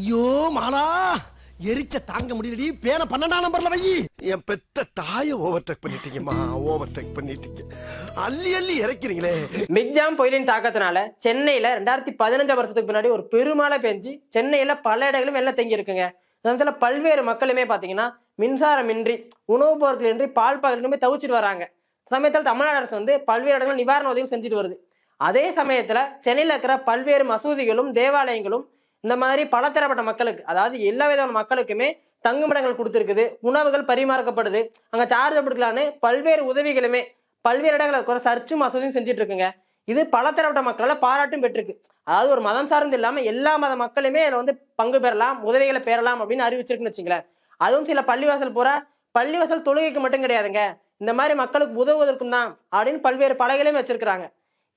ஐயோ மாலா எரிச்ச தாங்க முடியலடி. பேன பன்னெண்டாம் நம்பர்ல வை. என் பெத்த தாய ஓவர்டேக் பண்ணிட்டீங்கம்மா. ஓவர்டேக் பண்ணிட்டீங்க. அள்ளி அள்ளி இறக்கிறீங்களே. மிக்ஜாம் புயலின் தாக்கத்தினால சென்னையில ரெண்டாயிரத்தி பதினஞ்சாம் வருஷத்துக்கு முன்னாடி ஒரு பெருமழை பெஞ்சு சென்னையில பல இடங்களும் வெள்ளம் தேங்கி இருக்குங்க. சமயத்துல பல்வேறு மக்களுமே பாத்தீங்கன்னா மின்சாரமின்றி உணவுப் பொருட்கள் இன்றி பால் பகலுமே தவிச்சிட்டு வராங்க. சமயத்தில் தமிழ்நாடு அரசு வந்து பல்வேறு இடங்களும் நிவாரண உதவி செஞ்சுட்டு வருது. அதே சமயத்துல சென்னையில இருக்கிற பல்வேறு மசூதிகளும் தேவாலயங்களும் இந்த மாதிரி பலதரப்பட்ட மக்களுக்கு அதாவது எல்லா விதமான மக்களுக்குமே தங்குமிடங்கள் கொடுத்துருக்குது உணவுகள் பரிமாறக்கப்படுது அங்க சார்ஜ் கொடுக்கலான்னு பல்வேறு உதவிகளுமே பல்வேறு இடங்களில் இருக்கிற சர்ச்சும் மசூதியும் செஞ்சுட்டு இருக்குங்க இது பலதரப்பட்ட மக்களால் பாராட்டும் பெற்றிருக்கு. அதாவது ஒரு மதம் சார்ந்து இல்லாம எல்லா மத மக்களுமே அதில் வந்து பங்கு பெறலாம் உதவிகளை பெறலாம் அப்படின்னு அறிவிச்சிருக்குன்னு வச்சுங்களேன். அதுவும் சில பள்ளிவாசல் பூரா பள்ளிவாசல் தொழுகைக்கு மட்டும் கிடையாதுங்க. இந்த மாதிரி மக்களுக்கு உதவுவதற்கும் தான் அப்படின்னு பல்வேறு பலகைகளையும் வச்சிருக்கிறாங்க.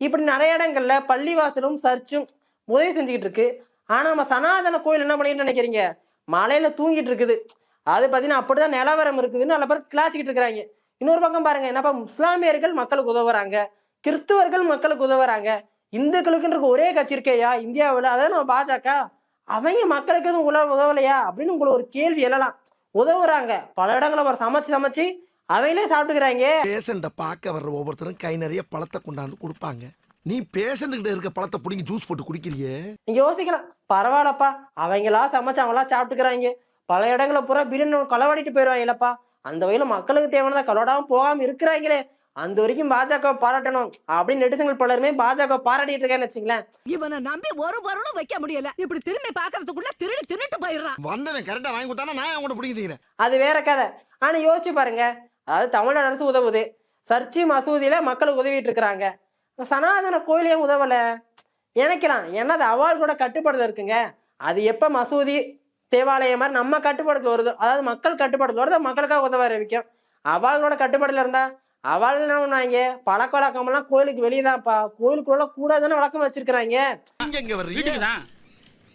இப்படி நிறைய இடங்கள்ல பள்ளிவாசலும் சர்ச்சும் உதவி செஞ்சுக்கிட்டு இருக்கு ஆனால் நம்ம சனாதன கோயில் என்ன பண்ணிட்டு நினைக்கிறீங்க? மலையில தூங்கிட்டு இருக்குது. அது பார்த்தீங்கன்னா அப்படிதான் நிலவரம் இருக்குதுன்னு நல்ல பேர் கிளாச்சிக்கிட்டு இருக்கிறாங்க. இன்னொரு பக்கம் பாருங்க என்னப்பா இஸ்லாமியர்கள் மக்களுக்கு உதவுறாங்க. கிறிஸ்துவர்கள் மக்களுக்கு உதவுறாங்க. இந்துக்களுக்குன்ற ஒரே கட்சி இருக்கேயா? இந்தியாவில். அதாவது நம்ம பாஜக அவங்க மக்களுக்கு எதுவும் உல உதவலையா? அப்படின்னு உங்களை ஒரு கேள்வி எழலாம். உதவுறாங்க. பல இடங்களை அவர் சமைச்சு சமைச்சு அவங்களே சாப்பிட்டுக்கிறாங்க. பேஷண்ட பார்க்க வர்ற ஒவ்வொருத்தரும் கை நிறைய பழத்தை கொண்டாந்து கொடுப்பாங்க. நீ பேஷண்ட் கிட்ட இருக்க பழத்தை புடிங்கி ஜூஸ் போட்டு குடிக்கிறியே? நீங்க யோசிக்கலாம் பரவாயில்லப்பா. அவங்களா சமைச்சு அவங்களா சாப்பிட்டுக்கிறாங்க. பல இடங்களை பூரா பிரியாணி களவாடிட்டு போயிடுவாங்களப்பா அந்த வகையில மக்களுக்கு தேவையானதை களவாடாம போகாம இருக்கிறாங்களே. அந்த வரைக்கும் பாஜக பாராட்டணும் அப்படின்னு நெட்டிசன்கள் பலருமே பாஜக பாராட்டிட்டு இருக்கான்னு வச்சுங்களேன் இவனை நம்பி ஒரு பொருளும் வைக்க முடியல. இப்படி திரும்பி பாக்குறதுக்குள்ள திருடி தின்னுட்டு போயிடுறான். வந்தவன் கரெக்டா வாங்கி கொடுத்தானா நான் அவங்கள்ட்ட பிடிக்கிறேன் அது வேற கதை. ஆனா யோசிச்சு பாருங்க. அதாவது தமிழ்நாடு அரசு உதவுது. சர்ச்சு மசூதியில மக்களுக்கு உதவிட்டு இருக்கிறாங்க. சனாதன கோயில் ஏன் உதவல? நினைக்கலாம் ஏன்னா அது அவாள் கூட கட்டுப்பாடுல இருக்குங்க? அது எப்ப மசூதி தேவாலயம் மாதிரி நம்ம கட்டுப்பாடுல வருதோ அதாவது மக்கள் கட்டுப்பாடுல வருதோ மக்களுக்காக உதவ ஆரம்பிக்கும் அவாளோட கட்டுப்பாடுல இருந்தா அவள் என்ன பழக்க வழக்கமெல்லாம் கோயிலுக்கு வெளியே தான்ப்பா கோயிலுக்குள்ள கூடாதுன்னு வழக்கம் வச்சிருக்கிறாங்க.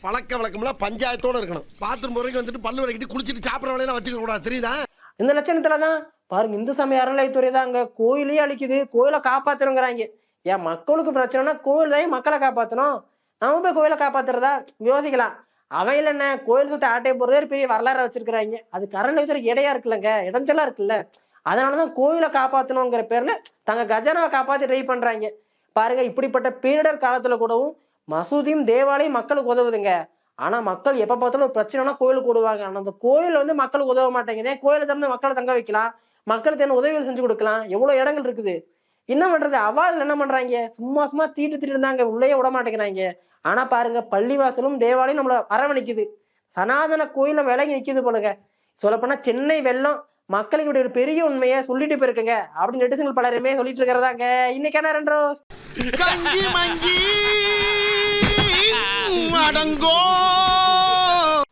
பழக்க வழக்கம்லாம் பஞ்சாயத்தோட இருக்கணும். பாத்ரூம் வரைக்கும் வந்துட்டு பல்லு விளக்கிட்டு குளிச்சிட்டு சாப்பிட்ற வேலையெல்லாம் வச்சுக்க கூடாது. தெரியுதா? இந்த லட்சணத்துல தான் பாருங்க இந்து சமய அறநிலையத்துறை தான் அங்க கோயிலையே அழிக்குது. கோயிலை காப்பாத்தணுங்கிறாங்க. ஏன் மக்களுக்கு பிரச்சனைனா கோயில் தான் மக்களை காப்பாற்றணும் நம்ம போய் கோயிலை காப்பாத்துறதா? யோசிக்கலாம். அவையில என்ன கோயில் சுத்த ஆட்டையை போறதே பெரிய வரலாறு வச்சிருக்கிறாங்க. அது அறநிலையத்துறை இடையா இருக்குல்லங்க. இடைஞ்சலா இருக்குல்ல. அதனாலதான் கோயிலை காப்பாத்தணுங்கிற பேர்ல தங்க கஜனாவை காப்பாத்தி ட்ரை பண்றாங்க. பாருங்க இப்படிப்பட்ட பேரிடர் காலத்துல கூடவும் மசூதியும் தேவாலயம் மக்களுக்கு உதவுதுங்க. ஆனா மக்கள் எப்ப பார்த்தாலும் ஒரு பிரச்சனைனா கோயிலுக்கு விடுவாங்க ஆனா அந்த கோயில் வந்து மக்களுக்கு உதவ மாட்டேங்குது. கோயிலை திறந்து மக்களை தங்க வைக்கலாம்? மக்களுக்கு என்ன உதவிகள் செஞ்சு கொடுக்கலாம்? எவ்வளவு இடங்கள் இருக்குது. என்ன பண்றது? அவாள் என்ன பண்றாங்க? சும்மா சும்மா தீட்டு தீட்டு இருந்தாங்க. உள்ளே விட மாட்டேங்கிறாங்க. ஆனா பாருங்க பள்ளிவாசலும் தேவாலயம் நம்மள அரவணைக்குது. சனாதன கோயில விலகி நிக்குது போலுங்க. சொல்லப்போனா சென்னை வெள்ளம் மக்களுக்கு ஒரு பெரிய உண்மையை சொல்லிட்டு போயிருக்குங்க. அப்படின்னு நெட்டிசன்கள் பலருமே சொல்லிட்டு இருக்கிறதாங்க. இன்னைக்கான ரெண்டு ரோஸ்?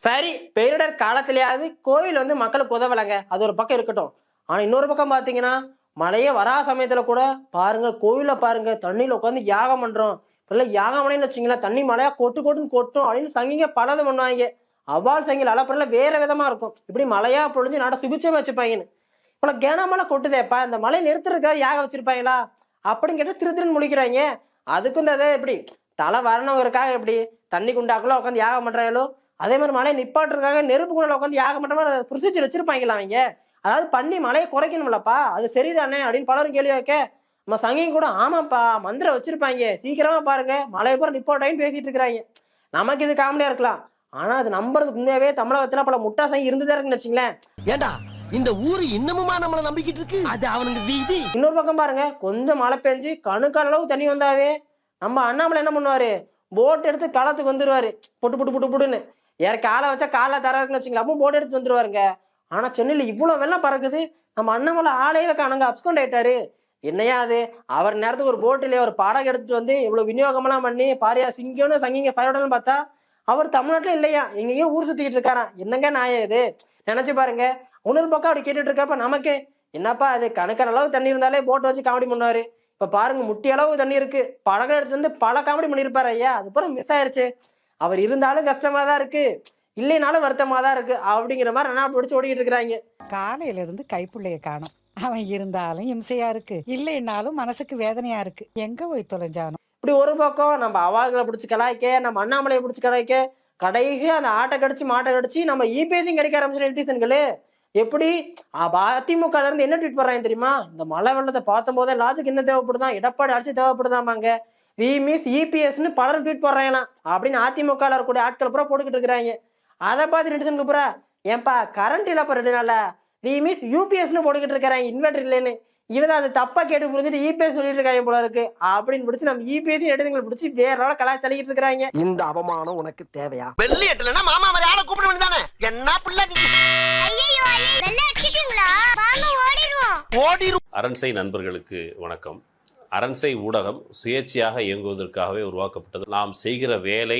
சரி பேரிடர் காலத்திலேயாவது கோயில் வந்து மக்களுக்கு உதவலைங்க. அது ஒரு பக்கம் இருக்கட்டும். ஆனா இன்னொரு பக்கம் பாத்தீங்கன்னா மழையே வரா சமயத்துல கூட பாருங்க கோயில பாருங்க தண்ணியில உட்காந்து யாகம் பண்றோம். இப்பெல்லாம் யாகம் பண்ணேன்னு வச்சுங்களேன் தண்ணி மழையா கொட்டு கொட்டுன்னு கொட்டும் அப்படின்னு சங்கிங்க பலது பண்ணுவாங்க. அவ்வாள் சங்கில் அலப்பறல வேற விதமா இருக்கும். இப்படி மழையா பொழிஞ்சு நட சுபிச்சமா வச்சுப்பாங்கன்னு. இப்ப கனமழை கொட்டுதேப்பா இந்த மழை நிறுத்துறதுக்காக யாகம் வச்சிருப்பாங்களா? அப்படின்னு கேட்டு திரு திருன்னு முழிக்கிறாங்க. அதுக்கும் இந்த இப்படி எப்படி தலை வரணுங்கிறதுக்காக எப்படி தண்ணி குண்டாக்குள்ள உட்காந்து யாகம் பண்றாங்களோ அதே மாதிரி மழையை நிப்பாட்டுறதுக்காக நெருப்பு குண்டால உட்காந்து யாகம் பண்ற மாதிரி ப்ரொசீஜர் வச்சிருப்பாங்களா அவங்க? அதாவது பண்ணி மழையை குறைக்கணும்லப்பா. அது சரிதானே அப்படின்னு பலரும் கேள்வி வைக்க. நம்ம சங்கிங்க கூட ஆமாப்பா மந்திரம் வச்சிருப்பாங்க. சீக்கிரமா பாருங்க. மழையை பூரா நிப்பாட்டாயின்னு பேசிட்டு இருக்கிறாங்க. நமக்கு இது காமெடியா இருக்கலாம். ஆனா அது நம்புறதுக்கு உண்மையாவே தமிழகத்துல பல முட்டா சங்கி இருந்துதான் இருக்குன்னு வச்சுங்களேன் ஏண்டா இந்த ஊரு இன்னமுமா நம்மள நம்பிக்கிட்டு இருக்கு? அது அவனுக்கு வீதி. இன்னொரு பக்கம் பாருங்க. கொஞ்சம் மழை பெஞ்சு கணுக்கால் அளவுக்கு தண்ணி வந்தாவே நம்ம அண்ணாமலை என்ன பண்ணுவாரு? போட் எடுத்து களத்துக்கு வந்துருவாரு. புட்டு புட்டு புட்டு புட்டுன்னு. யார காலை வச்சா காலை தர இருக்குன்னு வச்சுங்களா அப்போ போட் எடுத்து வந்துருவாருங்க. ஆனால் சென்னையில் இவ்வளோ வெள்ளம் பறக்குது. நம்ம அண்ணாமலை ஆளையே காணுங்க அப்ஸ்கொண்ட் ஆயிட்டாரு. என்னையா அது? அவர் நேரத்துக்கு ஒரு போட்டிலே ஒரு படகு எடுத்துட்டு வந்து இவ்வளோ விநியோகமெல்லாம் பண்ணி பாரியா சிங்கம்னு சங்கிங்க ஃபயர்டல்னு பார்த்தா அவர் தமிழ்நாட்டில் இல்லையா? எங்கேயோ ஊர் சுற்றிக்கிட்டு இருக்காராம். என்னங்க நாயே இது? நினச்சி பாருங்க. இன்னொரு பக்கம் அப்படி கேட்டுட்டு இருக்கப்ப நமக்கு என்னப்பா அது கணக்கான அளவுக்கு தண்ணி இருந்தாலே போட்டை வச்சு காமெடி பண்ணுவாரு. இப்போ பாருங்க முட்டி அளவுக்கு தண்ணி இருக்கு. படகு எடுத்து வந்து பல காமெடி பண்ணியிருப்பாரு ஐயா. அது அப்புறம் மிஸ் ஆயிருச்சு. அவர் இருந்தாலும் கஷ்டமாக தான் இருக்குது இல்லைனாலும் வருத்தமா தான் இருக்கு. அப்படிங்கிற மாதிரி நான் பிடிச்சி ஓடிக்கிட்டு இருக்கிறாங்க. காலையில இருந்து கைப்புள்ளைய காணோம். அவன் இருந்தாலும் இம்சையா இருக்கு. இல்லைன்னாலும் மனசுக்கு வேதனையா இருக்கு. எங்க போய் தொலைஞ்சானோ? இப்படி ஒரு பக்கம் நம்ம அவாள்களை பிடிச்சி கலாய்க்க நம்ம அண்ணாமலையை பிடிச்சி கலாய்க்க கடைசியா அந்த ஆட்டை கடிச்சு மாட்டை கடிச்சு நம்ம இபிஎஸ்சியும் கிடைக்க ஆரம்பிச்சு நெட்டிசன்களே எப்படி? அதிமுக இருந்து என்ன ட்வீட் பண்றாங்க தெரியுமா? இந்த மழை வெள்ளத்தை பார்த்தும் போதே லாஜிக் என்ன தேவைப்படுதான் எடப்பாடி அடிச்சு தேவைப்படுதாமாங்க வி மிஸ் இபிஎஸ்னு பலரும் ட்வீட் போடுறாங்களாம் அப்படின்னு அதிமுக இருக்கக்கூடிய ஆட்கள் பூரா போட்டுக்கிட்டு இருக்கிறாங்க. அதை பார்த்து நெட்டிசனுக்கு பூரா ஏன்பா கரண்ட் இல்லப்பா ரெண்டு நாளா வி மிஸ் யூபிஎஸ்னு போட்டுக்கிட்டு இருக்கிறாங்க இன்வெர்டர் இல்லைன்னு. இவன் அதை தப்பா கேட்டு புரிஞ்சுட்டு இபிஎஸ் சொல்லிட்டு இருக்காங்க போல இருக்கு. அப்படின்னு பிடிச்சி நம்ம இபிஎஸ் எடுத்துங்களை பிடிச்சி வேற கலாய் தள்ளிட்டு இருக்கிறாங்க. இந்த அவமானம் உனக்கு தேவையா? வெள்ளி எட்டுலன்னா மாமா மாதிரி ஆளை கூப்பிட வேண்டியதானே? என்ன பிள்ளை நீ? ஓடிரு அரண்சை நண்பர்களுக்கு வணக்கம். அரண்சை ஊடகம் சுயேட்சையாக இயங்குவதற்காகவே உருவாக்கப்பட்டது. நாம் செய்கிற வேலை